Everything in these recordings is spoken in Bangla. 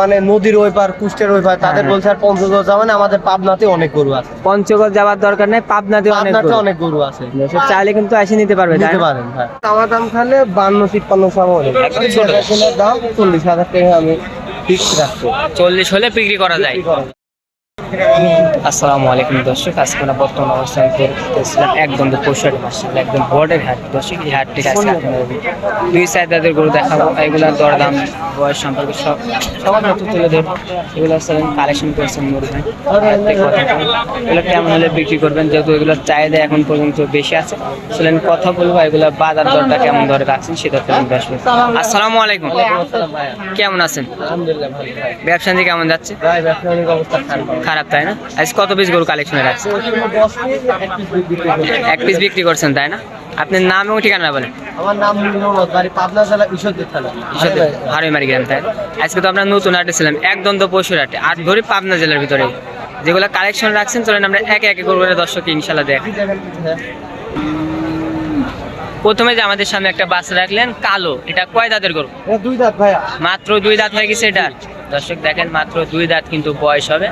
মানে নদীর ওই পার কুষ্টের ওই পার তাদের হ্যাঁ। বলছে আর পঞ্চগড় যাওয়া মানে আমাদের পাবনাতে অনেক গরু আছে। পঞ্চগড় যাওয়ার দরকার নেই পাবনাতে অনেক গরু। অনেক গরু আছে। চাইলে কিন্তু এসে নিতে পারবে নিতে পারেন হ্যাঁ। চাওয়া দাম খালে বান্ন তিপ্পান্ন সাম হলে। দাম চল্লিশ হাজার টাকা আমি ফিক্স রাখছি। চল্লিশ হলে বিক্রি করা যায়? আসসালামু আলাইকুম দর্শক আজকে আমরা বর্তমান অবস্থান করতেছিলাম একদম মাসে একদম বর্ডের হাট। দর্শক এই হাটটি আজকে দুই সাইডাদের গরু দেখাবো এগুলার দরদাম বয়স সম্পর্কে সব সবার তুলে ধরবো। এগুলো কালেকশন করেছেন মুরগি এগুলো কেমন হলে বিক্রি করবেন? যেহেতু এগুলোর চাহিদা এখন পর্যন্ত বেশি আছে আসলে কথা বলব এগুলো বাজার দরটা কেমন দরে রাখছেন সেটা তো আমি আসসালামু আলাইকুম। কেমন আছেন? আলহামদুলিল্লাহ ভালো ব্যবসা কেমন যাচ্ছে? অবস্থা খারাপ। খারাপ তাই না? আজ কত পিস গরু কালেকশনে রাখছেন এক পিস বিক্রি করছেন তাই না? আপনার নাম এবং ঠিকানা বলেন। আমার নাম বাড়ি পাবনা জেলা ঈশ্বরদী থানা। হারুইমারি গ্রাম তাই আজকে তো আমরা নতুন হাটে ছিলাম এক দ্বন্দ্ব পশুর হাটে আট ভরি পাবনা জেলার ভিতরে। যেগুলো কালেকশন রাখছেন চলেন আমরা একে একে করব দর্শক ইনশাল্লাহ দেখ প্রথমে যে আমাদের সামনে একটা বাস রাখলেন কালো। এটা কয় দাঁতের গরু? দুই দাঁত ভাইয়া। মাত্র দুই দাঁত হয়ে গেছে এটা দর্শক দেখেন মাত্র দুই দাঁত কিন্তু বয়স হবে।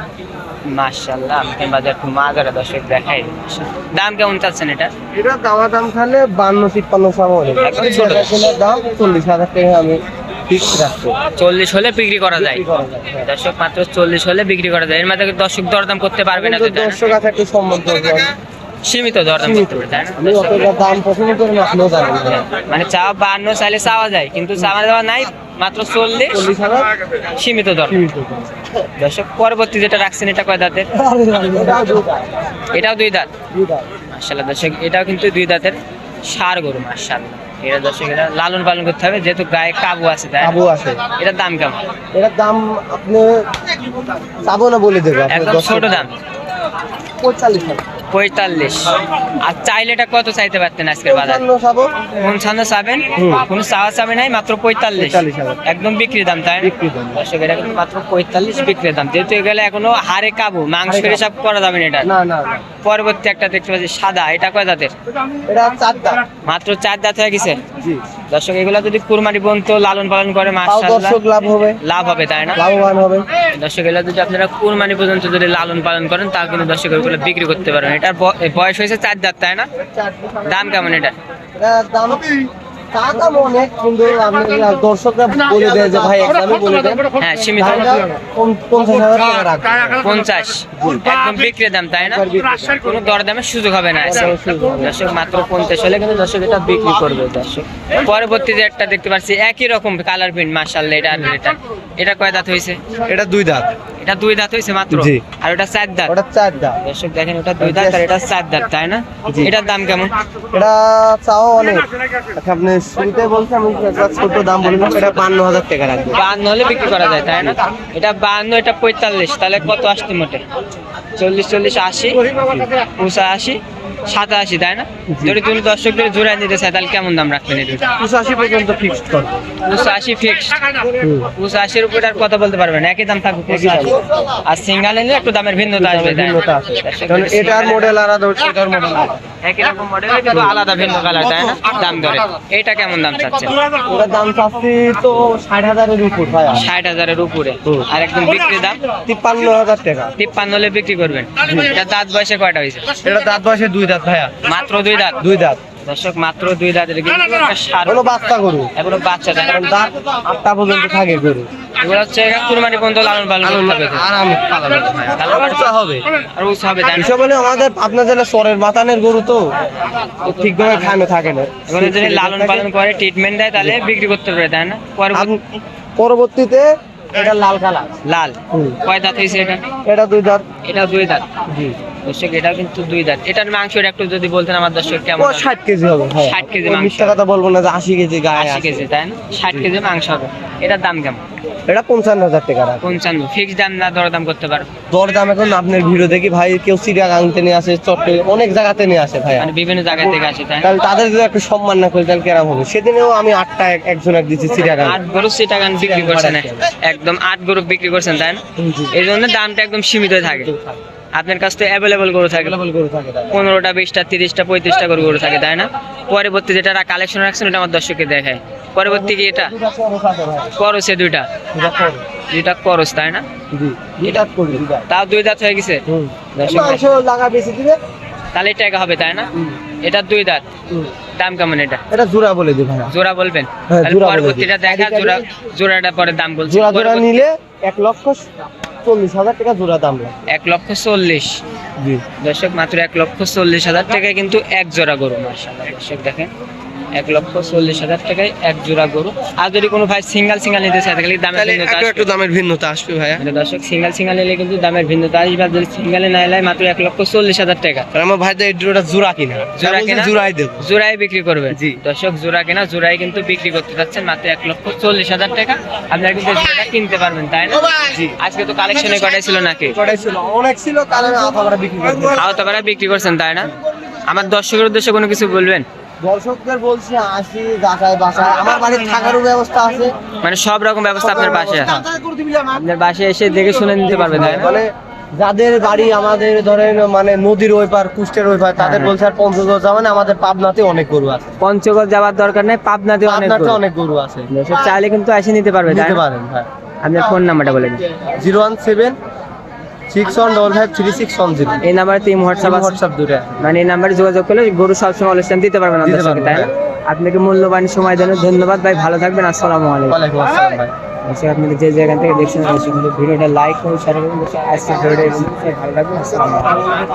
মার্শাল্লাহ আমাকে বাজার একটু মাজারা দর্শক দেখাই। দাম কেমন চাচ্ছেন এটা? এটা দামা দাম খালে বান্ন তিপ্পান্ন সাম হলে। একদম ছোট। দেখাশোনার দাম চল্লিশ হাজার টাকা আমি চল্লিশ হলে বিক্রি করা যায়? বিক্রি করা যায়, হ্যাঁ। দর্শক মাত্র চল্লিশ হলে বিক্রি করা যায়। এর মধ্যে দর্শক দরদাম করতে পারবে না? দর্শক আছে একটু সম্মান সীমিত দরদাম করতে পারবে তাই না? দাম পছন্দ করি না আপনিও জানেন মানে চা বান্ন চাইলে চাওয়া যায় কিন্তু চাওয়া দেওয়া নাই মাত্র চল্লিশ সীমিত দর সীমিত। দর্শক পরবর্তী যেটা রাখছেন এটা কয় দাঁতের? এটাও দুই দাঁত। মার্শাল্লাহ দর্শক এটাও কিন্তু দুই দাঁতের সার গরু মার্শাল্লাহ এটা দর্শক এটা লালন পালন করতে হবে যেহেতু গায়ে কাবু আছে তাই কাবু আছে। এটার দাম কেমন? এটার দাম আপনি চাবো না বলে দেবো একদম ছোট দাম। পঁয়তাল্লিশ হাজার। পঁয়তাল্লিশ। আর চাইলে এটা কত চাইতে পারতেন আজকের বাজার? পঞ্চান্ন চাবো পঞ্চান্ন চাবেন কোনো চাওয়া চাবে নাই মাত্র পঁয়তাল্লিশ। একদম বিক্রি দাম তাই বিক্রি। দর্শক এটা মাত্র পঁয়তাল্লিশ বিক্রির দাম। যেহেতু এগুলো এখনও হারে কাবু মাংসের হাড়ে হিসাব করা যাবে না এটা। না না না। পরবর্তী একটা দেখতে পাচ্ছি সাদা। এটা কয় দাঁতের এটা চার দাঁত। মাত্র চার দাঁত হয়ে গেছে? জি। দর্শক এগুলা যদি কুরমারি পর্যন্ত লালন পালন করে মাশাআল্লাহ। দর্শক লাভ হবে। লাভ হবে তাই না? লাভবান হবে। দর্শক এগুলা যদি আপনারা কুরবানি পর্যন্ত যদি লালন পালন করেন তা কিন্তু দর্শক এগুলো বিক্রি করতে পারেন এটার বয়স হয়েছে চার দাঁত তাই না? দাম কেমন এটা দাম তা দাম অনেক কিন্তু দর্শকরা বলে দেয় যে ভাই একদমই বলে দেন। হ্যাঁ সীমিত পঞ্চাশ হাজার টাকা রাখবেন পঞ্চাশ। একদম বিক্রির দাম তাই না? কোনো দরদামের সুযোগ হবে না। সুযোগ হবে। না। দর্শক মাত্র পঞ্চাশ হলে কিন্তু দর্শক এটা বিক্রি করবে দর্শক। পরবর্তীতে একটা দেখতে পাচ্ছি একই রকম কালার প্রিন্ট মার্শাল এটা এটা। এটা কয় দাঁত হয়েছে? এটা দুই দাঁত। এটা দুই দাঁত হয়েছে মাত্র? জি। আর ওটা চার দাঁত? ওটা চার দাঁত। দর্শক দেখেন ওটা দুই দাঁত আর এটা চার দাঁত তাই না? জি। এটার দাম কেমন? এটা চাও অনেক। আচ্ছা, আপনি শুরুতে বলছেন আমি একটা ছোট দাম বললাম এটা বান্ন হাজার টাকা রাখবেন বান্ন হলে বিক্রি করা যায় তাই না? এটা বান্ন এটা পঁয়তাল্লিশ তাহলে কত আসতে মোটে? চল্লিশ চল্লিশ আশি পঁচাশি সাতাশি তাই না? যদি তুমি দর্শকদের জোড়ায় নিতে চাই তাহলে কেমন দাম রাখবেন এটা পর্যন্ত ফিক্সড করব পঁচাশি ফিক্সড উপর আর কথা বলতে পারবেন একই দাম থাকবে একই দাম। 85 আর সিঙ্গেল নিলে একটু দামের ভিন্নতা আসবে ভিন্নতা কারণ এটার মডেল আলাদা ওটা- এটার মডেল একই রকম মডেল কিন্তু আলাদা ভিন্ন কালার তাই না? দাম ধরে। এটা কেমন দাম ওটার দাম চাচ্ছি তো ষাট হাজারের উপর ভাই ষাট হাজারের উপরে। আর একদম বিক্রি দাম? তিপ্পান্ন হাজার টাকা। তিপ্পান্ন হলে বিক্রি করবেন। এটা দাঁত বয়সে কয়টা হয়েছে? এটা দাঁত বয়সে দুই দাঁত ভাইয়া? মাত্র দুই দাঁত। দুই দাঁত। দর্শক মাত্র দুই দাঁতের হলো বাচ্চা গরু। এগুলো বাচ্চা কারণ দাঁত আটটা পর্যন্ত থাকে গরু। এগুলো হচ্ছে কুরবানি পর্যন্ত লালন পালন করতে হবে। তো। আরাম পালাবে লালন পালন হবে। আর উৎস হবে তাই না? এসব হলে আমাদের আপনার জেলা সরের বাতানের গরু তো। তো ঠিকভাবে খানো থাকে না। এগুলো যদি লালন পালন করে ট্রিটমেন্ট দেয় তাহলে বিক্রি করতে পারে তাই না? পরবর্তীতে এটা লাল কালার। লাল। কয় দাঁত হয়েছে এটা? এটা দুই দাঁত। এটা দুই দাঁত। জি। দর্শক এটাও কিন্তু দুই দাঁত। এটার মাংসটা একটু যদি বলতেন আমার দর্শক কেমন ও হবে? ষাট কেজি হবে হ্যাঁ 60 কেজি ওই মাংস। মিথ্যা কথা বলব না যে কেজি গায়ে। কেজি তাই না? কেজি মাংস হবে। এটার দাম কেমন? এটা পঞ্চান্ন হাজার টাকা রাখ পঞ্চান্ন। ফিক্স দাম না দরদাম করতে পারো? এখন আপনার ভিডিও দেখি। ভাই কেউ সিরিয়া গাংতে নিয়ে আসে চট্টে অনেক জায়গাতে নিয়ে আসে ভাই মানে বিভিন্ন জায়গা থেকে আসে তাই তাহলে তাদের যদি একটু সম্মান না করি তাহলে কেরাম হবে। সেদিনেও আমি আটটা এক- দিচ্ছি সিরিয়া গাং আট গরু বিক্রি করছেন একদম আট গরু বিক্রি করছেন তাই না? এই জন্য দামটা একদম সীমিত থাকে। আপনার কাছে তো অ্যাভেলেবল গরু থাকে? গরু থাকে পনেরোটা বিশটা তিরিশটা পঁয়ত্রিশটা করে গরু থাকে তাই না? পরবর্তী যেটা কালেকশন রাখছেন ওটা আমার দর্শককে দেখায় পরবর্তী কি এটা। করসে দুইটা। দুইটা করস। তাই না। তাও দুই দাঁত হয়ে গেছে? তাহলে টাকা হবে তাই না? এটা দুই দাঁত। দাম কেমন এটা? এটা জোড়া বলে দিই ভাই জোড়া বলবেন? হ্যাঁ, পরবর্তীটা দেখা জোড়া জোড়াটা পরে দাম বলছি। জোড়া জোড়া নিলে এক লক্ষ চল্লিশ হাজার টাকা জোড়া দাম এক লক্ষ চল্লিশ। জি। দর্শক মাত্র এক লক্ষ চল্লিশ হাজার টাকায় কিন্তু এক জোড়া গরু মার্শাল্লাহ দর্শক দেখেন। এক লক্ষ চল্লিশ হাজার টাকায় এক জোড়া গরু। আর যদি কোনো ভাই সিঙ্গেল সিঙ্গেল নিতে চায় তাহলে দামের ভিন্নতা একটু দামের ভিন্নতা আসবে ভাইয়া। মানে দর্শক সিঙ্গেল সিঙ্গেল নিলে কিন্তু দামের ভিন্নতা আসবে। আর যদি সিঙ্গেলে না এলে মাত্র এক লক্ষ চল্লিশ হাজার টাকা। কারণ আমার ভাই এই জোড়াটা জোড়া কিনা। জোড়া কিনা? জোড়াই দেবো। জোড়াই বিক্রি করবে। জি। দর্শক জোড়া কেনা জোড়াই কিন্তু বিক্রি করতে যাচ্ছেন মাত্র এক লক্ষ চল্লিশ হাজার টাকা। আপনারা কিন্তু জোড়াটা কিনতে পারবেন তাই না? জি। আজকে তো কালেকশনে কটাই ছিল নাকি? কটাই ছিল? অনেক ছিল তাহলে আমি বিক্রি বিক্রি করছেন তাই না? আমার দর্শকের উদ্দেশ্যে কোনো কিছু বলবেন? দর্শকদের বলছি আসি যাচাই বাসায় আমার বাড়ির থাকারও ব্যবস্থা আছে। মানে সব রকম ব্যবস্থা আপনার পাশে আপনার বাসে এসে দেখে শুনে নিতে পারবে তাই না মানে যাদের বাড়ি আমাদের ধরেন মানে নদীর ওই পার কুষ্টের ওই পার তাদের হ্যাঁ। বলছে আর পঞ্চগড় যাওয়া মানে আমাদের পাবনাতে অনেক গরু আছে। পঞ্চগড় যাওয়ার দরকার নেই পাবনাতে অনেক গরু। অনেক গরু আছে। চাইলে কিন্তু এসে নিতে পারবে নিতে পারেন ভাই আপনার ফোন নাম্বারটা বলে দিন। Zero one seven six one double five three six one zero এই নাম্বারে তিন হোয়াটসঅ্যাপ আছে। হোয়াটসঅ্যাপ দুটো মানে এই নাম্বারে যোগাযোগ করলে গরু সবসময় অনুষ্ঠান দিতে পারবেন আমাদের তাই না? আপনাকে মূল্যবান সময় দেন ধন্যবাদ ভাই ভালো থাকবেন আসসালামু আলাইকুম। আসসালাম ভাই। দর্শক আপনারা যে জায়গা থেকে দেখছেন ভিডিওটা লাইক করুন শেয়ার করুন আজকে ভিডিওটা ভালো থাকবেন আসসালামু আলাইকুম।